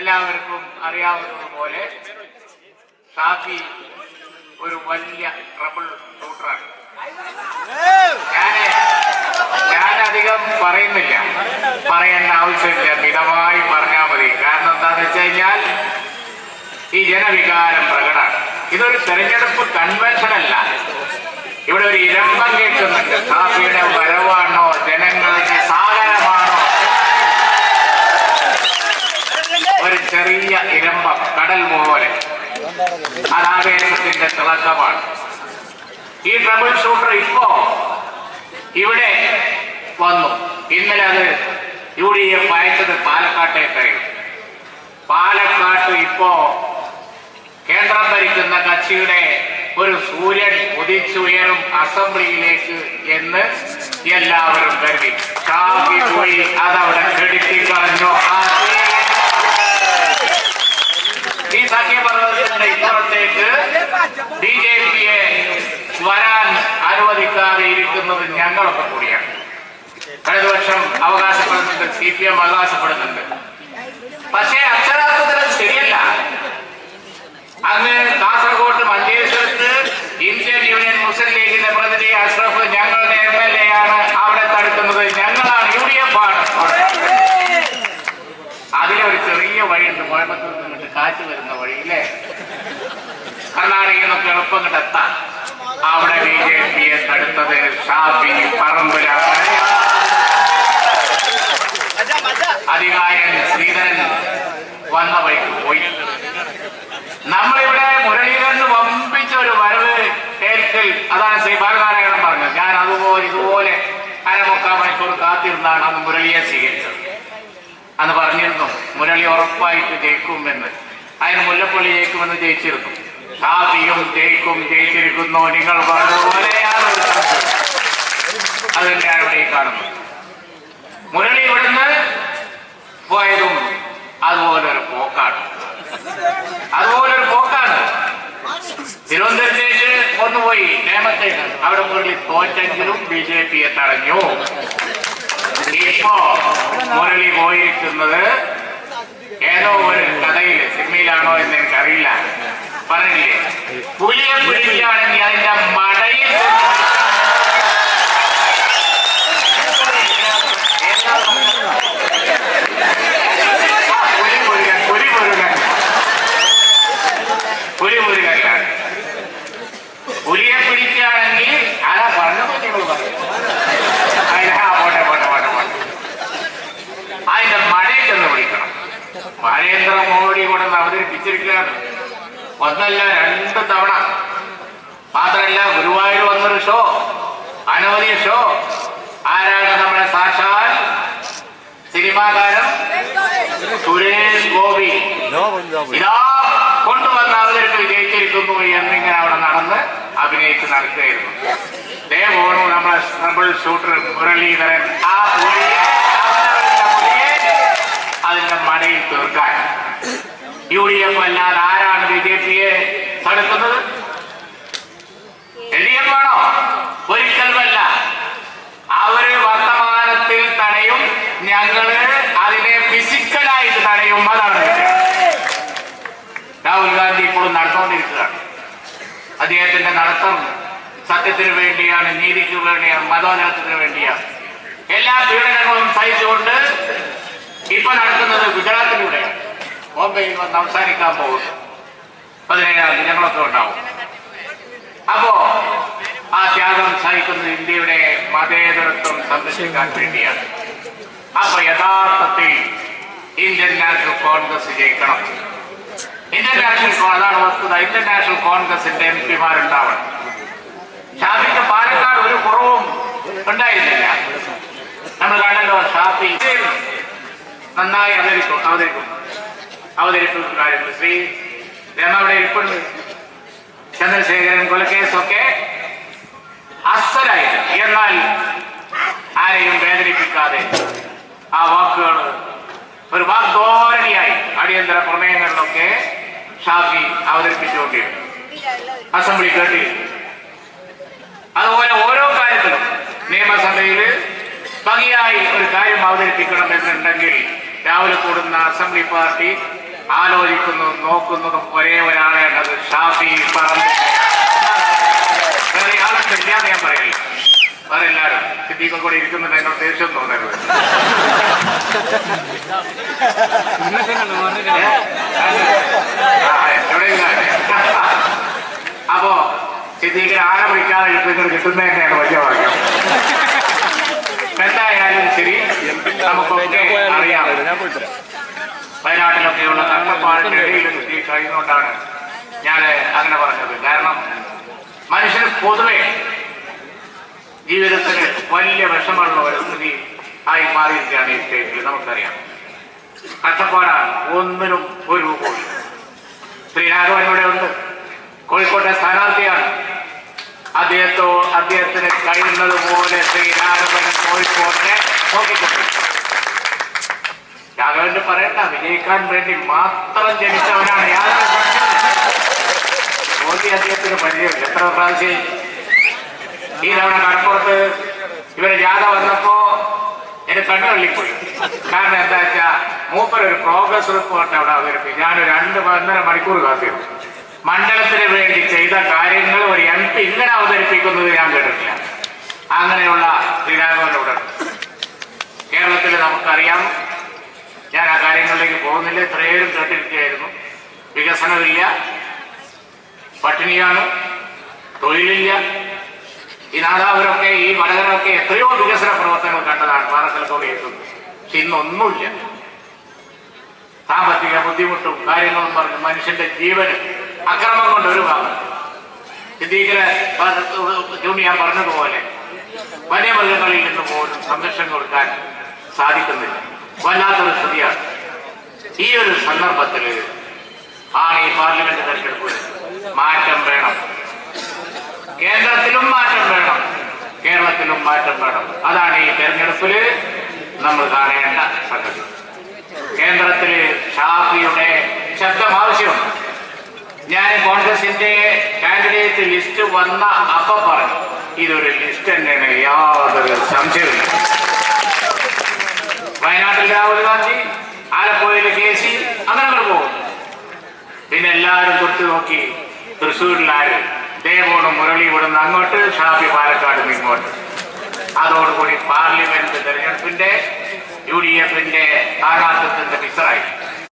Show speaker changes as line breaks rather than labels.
എല്ലാവർക്കും അറിയാവുന്നതുപോലെ ഷാഫി ഒരു വലിയ ട്രബിൾ ഷൂട്ടറാണ് ഞാൻ ഞാനധികം പറയുന്നില്ല. പറയേണ്ട ആവശ്യമില്ല. മിതമായി പറഞ്ഞാൽ മതി. കാരണം എന്താണെന്ന് വെച്ച് കഴിഞ്ഞാൽ ഈ ജനവികാരം പ്രകടമാണ്. ഇതൊരു തെരഞ്ഞെടുപ്പ് കൺവെൻഷൻ അല്ല. ഇവിടെ ഒരു ഇരമ്പം കേൾക്കുന്നുണ്ട്. ഷാഫിയുടെ വരവാണോ ജനങ്ങളുടെ സാഗരമാണോ ഒരു ചെറിയ ഇരമ്പം കടൽ പോലെ അത് ആവേശത്തിന്റെ തിളക്കമാണ് ഈ ട്രബിൾ ഷൂട്ടർ ഇപ്പോ ഇവിടെ വന്നു. ഇന്നലെ അത് യു ഡി എഫ് അയച്ചത് പാലക്കാട്ടേക്കായിരുന്നു പാലക്കാട്ട് ഇപ്പോ കേന്ദ്രം ഭരിക്കുന്ന കക്ഷിയുടെ ഒരു സൂര്യൻ ഉദിച്ചുയരും അസംബ്ലിയിലേക്ക് എന്ന് എല്ലാവരും കരുതി. പോയി അതവിടെ കെടുത്തി കളഞ്ഞു ആ ഈ സഖ്യപർവതത്തിന്റെ ഇപ്പുറത്തേക്ക് ബി ജെ പിയെ വരാൻ അനുവദിക്കാതെ ഇരിക്കുന്നത് ഞങ്ങളൊക്കെ കൂടിയാണ് ഇടതുപക്ഷം പി അവകാശപ്പെടുന്നുണ്ട്. പക്ഷേ അക്ഷരാർത്ഥത്തിൽ അത് ശരിയല്ല. അന്ന് കാസർഗോഡ് മഞ്ചേശ്വരത്ത് ഇന്ത്യൻ യൂണിയൻ മുസ്ലിം ലീഗിന്റെ പ്രതിനിധി അഷ്റഫ് ഞങ്ങളുടെ എം എൽ എ ആണ് അവിടെ തടുക്കുന്നത്. ഞങ്ങളാണ് യു ഡി എഫ് ആണ്. അതിലൊരു ചെറിയ വഴിയുണ്ട്. കോയമ്പത്തൂർ നിന്നിട്ട് കാറ്റ് വരുന്ന വഴി ഇല്ലേ കർണാടകയിൽ നിന്നൊക്കെ എളുപ്പം കണ്ടെത്താം അവിടെ ബി ജെ പിയെ തടുത്തത് ഷാഫി പറമ്പിലാണ്. വന്ന വഴിക്ക് പോയി. നമ്മളിവിടെ മുരളീധരന് വമ്പിച്ച ഒരു വരവ് കേൾക്കൽ. അതാണ് ശ്രീ ബാലനാരായണൻ പറഞ്ഞത്. ഞാൻ അതുപോലെ ഇതുപോലെ അരമുക്കാൽ മണിക്കൂർ കാത്തിരുന്നാണ് അന്ന് മുരളിയെ സ്വീകരിച്ചത്. അന്ന് പറഞ്ഞിരുന്നു മുരളി ഉറപ്പായിട്ട് ജയിക്കുമെന്ന്. അതിന് മുല്ലപ്പള്ളി ജയിക്കുമെന്ന് ജയിച്ചിരുന്നു. ഷാഫിയും ജയിക്കും ജയിച്ചിരിക്കുന്നു. നിങ്ങൾ സംശയം. അത് തന്നെയാണ് ഇവിടെ കാണുന്നത്. മുരളി ഇവിടുന്ന് പോയതും തിരുവനന്തപുരത്തേക്ക് നേമത്തെ അവിടെ മുരളി തോറ്റെങ്കിലും ബി ജെ പിയെ തടഞ്ഞു ഇപ്പോ മുരളി പോയിരിക്കുന്നത് ഏതോ ഒരു കഥയിൽ സിനിമയിലാണോ എന്ന് എനിക്കറിയില്ല. പറഞ്ഞില്ലേ? പുലിയെ പിടിക്കുകയാണെങ്കിൽ അതിന്റെ മടയിൽ ആ, പുലി മുരുകൻ പുലി മുരുകൻ പുലി മുരുകനാണ് പുലിയെ പിടിക്കുകയാണെങ്കിൽ ആരാ പറഞ്ഞത് നിങ്ങൾ പറഞ്ഞു അതിന് ആ പോട്ടെ പോട്ടെ പോട്ടെ പോട്ടെ അതിന്റെ മഴയിൽ ചെന്ന് വിളിക്കണം നരേന്ദ്രമോദി കൂടെ ഒന്ന് അവതരിപ്പിച്ചിരിക്കുകയാണ് ഒന്നല്ല രണ്ട് തവണ. മാത്രമല്ല ഗുരുവായൂർ വന്നൊരു ഷോ അനവധി ഷോ ആരാണ് നമ്മുടെ സാക്ഷാൽ? സിനിമാകാരം സുരേഷ് ഗോപി. ഇതാ കൊണ്ടുവന്ന് അവതരിപ്പ് വിജയിച്ചിരിക്കുന്നു എന്നിങ്ങനെ അവിടെ നടന്ന് അഭിനയിച്ച് നടക്കുകയായിരുന്നു. ദേ പോണു നമ്മുടെ ട്രബിൾ ഷൂട്ടർ മുരളീധരൻ. ആ പുലിയെ അതിന്റെ മടയിൽ തീർക്കാൻ. യു ഡി എഫ് അല്ലാതെ ആരാണ് ബി ജെ പിയെ തടുക്കുന്നത്? എൽ ഡി എഫ് ആണോ? ഒരിക്കലുമല്ല അവർ വർത്തമാനത്തിൽ തടയും ഞങ്ങൾ അതിനെ ഫിസിക്കലായിട്ട് തടയും. അതാണ്. രാഹുൽ ഗാന്ധി ഇപ്പോഴും നടന്നുകൊണ്ടിരിക്കുകയാണ്. അദ്ദേഹത്തിന്റെ നടത്തം സത്യത്തിന് വേണ്ടിയാണ് നീതിക്ക് വേണ്ടിയാണ് മതോന്നതത്തിന് വേണ്ടിയാണ്. എല്ലാ പീഡനങ്ങളും സഹിച്ചുകൊണ്ട് ഇപ്പൊ നടക്കുന്നത് ഗുജറാത്തിലൂടെയാണ്. ബോംബെയിൽ വന്ന് അവസാനിക്കാൻ പോകുന്നു. പതിനേഴാം തീയതി ഞങ്ങളൊക്കെ ഉണ്ടാവും. അപ്പോ ആ ത്യാഗം സഹിക്കുന്നത് ഇന്ത്യയുടെ മതേതരത്വം സംരക്ഷിക്കാൻ വേണ്ടിയാണ്. അപ്പൊ യഥാർത്ഥത്തിൽ ഇന്ത്യൻ നാഷണൽ കോൺഗ്രസ് ജയിക്കണം. ഇന്ത്യൻ നാഷണൽ അതാണ് വസ്തുത. ഇന്ത്യൻ നാഷണൽ കോൺഗ്രസിന്റെ എം പിമാരുണ്ടാവണം. ഷാഫിക്ക് പാലക്കാട് ഒരു കുറവും ഉണ്ടായിരുന്നില്ല. നമ്മൾ കണ്ടല്ലോ ഷാഫി നന്നായി അവതരിക്കും അവതരിക്കും. അവതരിപ്പിക്കും കാര്യങ്ങൾ ശ്രീ രമ അവിടെ ഇരിപ്പുണ്ട്. ചന്ദ്രശേഖരൻ കൊലക്കേസൊക്കെ അസ്സലായിട്ട് എന്നാൽ ആരെയും വേദനിപ്പിക്കാതെ ആ വാക്കുകൾ ഒരു വാഗ്ധോരണിയായി അടിയന്തര പ്രമേയങ്ങളിലൊക്കെ ഷാഫി അവതരിപ്പിച്ചുകൊണ്ടിരുന്നു. അസംബ്ലി കേട്ടി അതുപോലെ ഓരോ കാര്യത്തിലും നിയമസഭയിൽ ഭംഗിയായി ഒരു കാര്യം അവതരിപ്പിക്കണം എന്നുണ്ടെങ്കിൽ രാവിലെ കൂടുന്ന അസംബ്ലി പാർട്ടി ആലോചിക്കുന്നതും നോക്കുന്നതും ഒരേ ഒരാളെയാണ് അത് ഷാഫി പറമ്പ്. വേറെ ആളെ ഇല്ലാന്ന് ഞാൻ പറയില്ല. വേറെ എല്ലാവരും സിദ്ദീഖും കൂടെ ഇരിക്കുന്നുണ്ട് എന്നോട് ദേഷ്യം തോന്നരുത്. അപ്പോ സിദ്ദീഖിന് ആരെ വിളിക്കാതെ ഇപ്പൊ കിട്ടുന്നത് തന്നെയാണ് വലിയ ഭാഗ്യം. എന്തായാലും ശരി. നമുക്കൊക്കെ അറിയാം. വയനാട്ടിലൊക്കെയുള്ള കഷ്ടപ്പാടിന്റെ ഇടയിൽ കിട്ടി കഴിയുന്നതുകൊണ്ടാണ് ഞാൻ അങ്ങനെ പറഞ്ഞത്. കാരണം മനുഷ്യന് പൊതുവെ ജീവിതത്തിന് വലിയ വിഷമമുള്ള ഒരു സ്ഥിതി ആയി മാറിയിരിക്കുകയാണ് ഈ സ്റ്റേറ്റിൽ നമുക്കറിയാം. കഷ്ടപ്പാടാണ് ഒന്നിനും ഒരു രൂപവും ശ്രീനാഗവൻ ഇവിടെ ഉണ്ട്. കോഴിക്കോട്ടെ സ്ഥാനാർത്ഥിയാണ്. അദ്ദേഹത്തോ അദ്ദേഹത്തിന് കഴിയുന്നത് പോലെ ശ്രീരാഘവൻ കോഴിക്കോടിനെ നോക്കിക്കൊണ്ടു രാഘവന്റെ പറയണ്ട വിജയിക്കാൻ വേണ്ടി മാത്രം ജനിച്ചവനാണ്. മോദി അദ്ദേഹത്തിന് പരിചയമില്ല എത്ര പ്രാവശ്യം ഈ തവണ കടപ്പുറത്ത് ഇവരെ ജാഥ വന്നപ്പോ എന്റെ കണ്ണുള്ളിപ്പോയി കാരണം എന്താ വെച്ചാ മൂപ്പർ ഒരു പ്രോഗ്രസ് റിപ്പോർട്ട് അവിടെ അവതരിപ്പിച്ചു. ഞാൻ രണ്ട് ഒന്നര മണിക്കൂർ കാത്തിരുന്നു. മണ്ഡലത്തിന് വേണ്ടി ചെയ്ത കാര്യങ്ങൾ ഇങ്ങനെ അവതരിപ്പിക്കുന്നത് ഞാൻ കേട്ടിട്ടില്ല. അങ്ങനെയുള്ള ശ്രീരാഘവനോട് കേരളത്തിൽ നമുക്കറിയാം ഞാൻ ആ കാര്യങ്ങളിലേക്ക് പോകുന്നില്ല. ഇത്രയും കേട്ടിരിക്കുകയായിരുന്നു. വികസനമില്ല പട്ടിണിയാണ് തൊഴിലില്ല. ഈ നാടാവരൊക്കെ ഈ വടകരമൊക്കെ എത്രയോ വികസന പ്രവർത്തനങ്ങൾ കണ്ടതാണ് പാറക്കലത്തോടെ എത്തുന്നത് പക്ഷെ ഇന്നൊന്നുമില്ല. സാമ്പത്തിക ബുദ്ധിമുട്ടും കാര്യങ്ങളും പറഞ്ഞ് മനുഷ്യന്റെ ജീവനും അക്രമം കൊണ്ട് ഒരു ഭാഗം. ഞാൻ പറഞ്ഞതുപോലെ വന്യമൃഗങ്ങളിൽ നിന്ന് പോലും സംരക്ഷണം കൊടുക്കാൻ സാധിക്കുന്നില്ല. വല്ലാത്തൊരു സ്ഥിതിയാണ്. ഈ ഒരു സന്ദർഭത്തിൽ ആണ് ഈ പാർലമെന്റ് തെരഞ്ഞെടുപ്പ് മാറ്റം വേണം. കേന്ദ്രത്തിലും മാറ്റം വേണം. കേരളത്തിലും മാറ്റം വേണം. അതാണ് ഈ തെരഞ്ഞെടുപ്പിൽ നമ്മൾ കാണേണ്ട സംഗതി. കേന്ദ്രത്തിൽ ഷാഫിയുടെ ഞാൻ കോൺഗ്രസിന്റെ കാൻഡിഡേറ്റ് ലിസ്റ്റ് വന്ന അപ്പ പറഞ്ഞു ഇതൊരു ലിസ്റ്റ് തന്നെയാണ് യാതൊരു സംശയമില്ല വയനാട്ടിൽ രാഹുൽ ഗാന്ധി ആലപ്പുഴയിൽ കെ സി അങ്ങനെ അങ്ങോട്ട് പോകും. പിന്നെ എല്ലാവരും തൊട്ട് നോക്കി തൃശ്ശൂരിലാര് ദേവോടും മുരളി ഇവിടുന്ന് അങ്ങോട്ട് ഷാഫി പാലക്കാട് ഇങ്ങോട്ട്. അതോടുകൂടി പാർലമെന്റ് തെരഞ്ഞെടുപ്പിന്റെ യു ഡി എഫിന്റെ സ്ഥാനാർത്ഥിത്വത്തിന്റെ മിസറായി